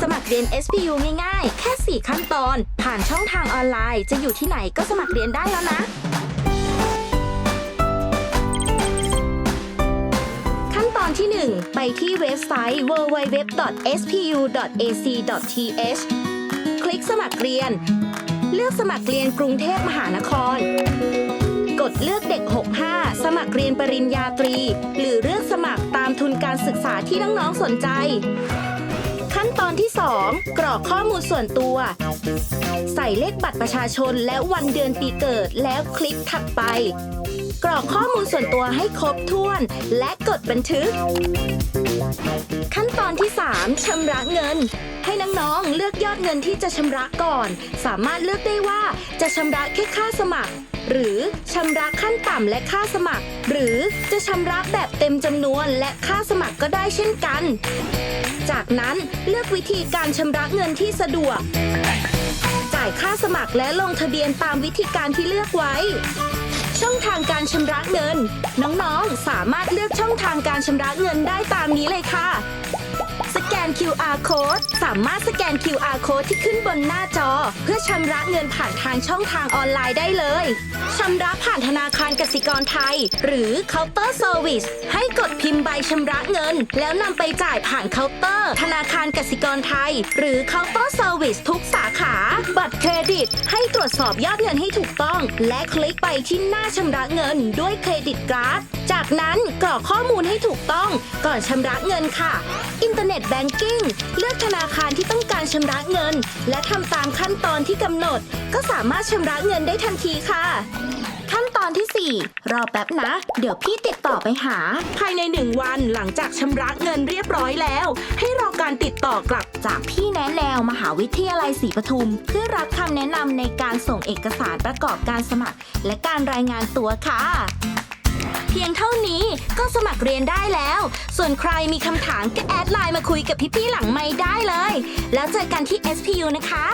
สมัครเรียน SPU ง่ายๆ แค่ 4 ขั้นตอน ผ่านช่องทางออนไลน์ จะอยู่ที่ไหนก็สมัครเรียนได้แล้วนะ ขั้นตอนที่ 1 ไปที่เว็บไซต์ www.spu.ac.th คลิกสมัครเรียน เลือกสมัครเรียนกรุงเทพมหานคร กดเลือกเด็ก 65 สมัครเรียนปริญญาตรี หรือเลือกสมัครตามทุนการศึกษาที่น้องๆสนใจ ขั้นตอนที่ 2 กรอกข้อมูลส่วนตัว ใส่เลขบัตรประชาชนและวันเดือนปีเกิดแล้วคลิกถัดไป กรอกข้อมูลส่วนตัวให้ครบถ้วน และกดบันทึก ขั้นตอนที่ 3 ชำระเงิน ให้น้องๆเลือกยอดเงินที่จะชำระก่อน สามารถเลือกได้ว่าจะชำระแค่ค่าสมัคร หรือชำระขั้นต่ำและค่าสมัคร หรือจะชำระแบบเต็มจำนวนและค่าสมัครก็ได้เช่นกัน จากนั้นเลือกวิธีการชำระเงินที่สะดวก จ่ายค่าสมัครและลงทะเบียนตามวิธีการที่เลือกไว้ ช่องทางการชำระเงิน น้องๆสามารถเลือกช่องทางการชำระเงินได้ตามนี้เลยค่ะ QR code สามารถสแกน QR code ที่ขึ้นบนหน้าจอ เพื่อชำระเงินผ่านทางช่องทางออนไลน์ได้เลยชำระผ่านธนาคารกสิกรไทย หรือเคาน์เตอร์เซอร์วิสให้กดพิมพ์ใบชำระเงิน แล้วนำไปจ่ายผ่านเคาน์เตอร์ ธนาคารกสิกรไทย หรือเคาน์เตอร์เซอร์วิสทุกสา ให้ตรวจสอบยอดเงินให้ถูกต้อง และคลิกไปที่หน้าชำระเงินด้วยเครดิตการ์ด จากนั้นกรอกข้อมูลให้ถูกต้องก่อนชำระเงินค่ะ อินเทอร์เน็ตแบงกิ้งเลือกธนาคารที่ต้องการชำระเงิน และทำตามขั้นตอนที่กำหนด ก็สามารถชำระเงินได้ทันทีค่ะ อนที่ 4 รอแป๊บนะ เดี๋ยวพี่ติดต่อไปหา ภายในหนึ่งวันหลังจากชำระเงินเรียบร้อยแล้ว ให้รอการติดต่อกลับจากพี่แนะแนวมหาวิทยาลัยศรีปทุม เพื่อรับคำแนะนำในการส่งเอกสารประกอบการสมัคร และการรายงานตัวค่ะเพียงเท่านี้ก็สมัครเรียนได้แล้ว ส่วนใครมีคำถามก็แอดไลน์มาคุยกับพี่ๆหลังไม่ได้เลย แล้วเจอกันที่ SPU นะคะ